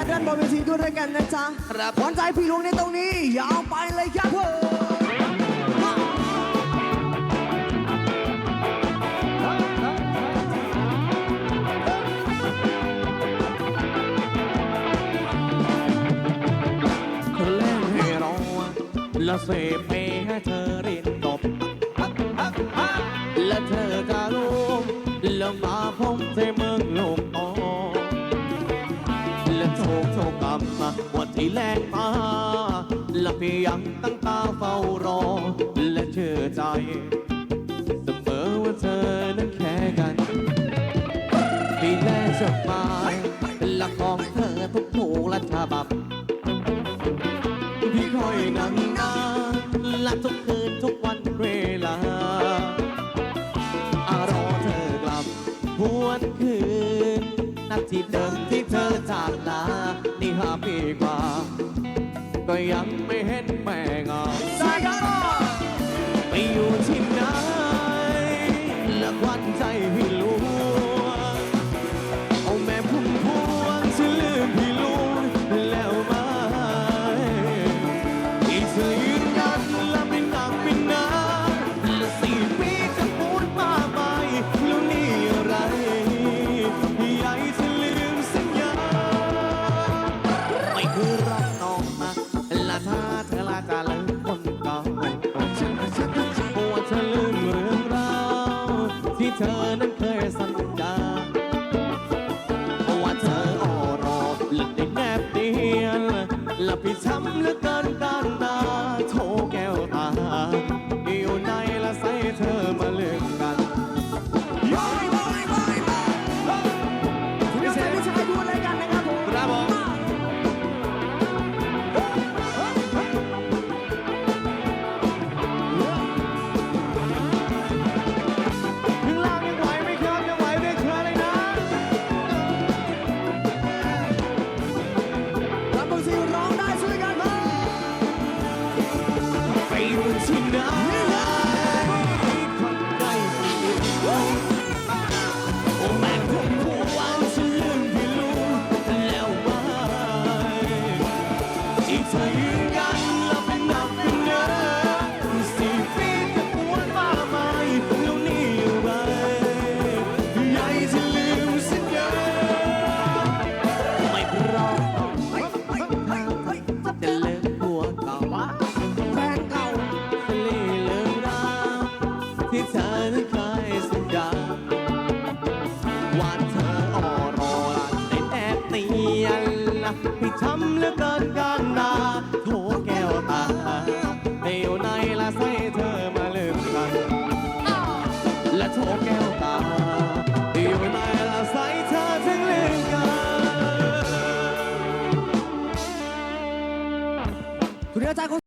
ายด้านบนเวทีด้วยด้วยกันนะจ๊ะครับหวานใจพี่หลวงในตรงนี้ ยาวไปเลยครับผมเธอเล่นให้รอและเสพเพให้เธอเรียนจบและเธอจะรู้แล้วมา กรรมมาวันที่แรงมาและพียังตั้งตาเฝ้ารอ และเชื่อใจ เสมอว่าเธอนั้นแค่กันพี่แลจดหมายและของเธอทุกถูกและฉบับพี่คอยนั่งนาและทุกคืนทุกวันเวลาอารอเธอกลับหวนคืน ทีเดิมที่เธอจากลา นี่ห้าปีกว่า ก็ยังไม่เห็นแม่งาสายกันต่อไปอยู่ที่ไหนและควันใจพี่ลวงเอาแม่พุ่มพวงฉั ที่เธอนั้นเคยสัญญาว่าเธอออรอหลับในแนบเดียนและพี่ช้ำเหลือเกิน ไนละให้ทำเหลือเกินการดาโถแก้วตาเดียวในละใส่เธอมาลืมกัน และโถแก้วตาเดียวในละใส่เธอถึงลืมกัน คุณเดียวใจคน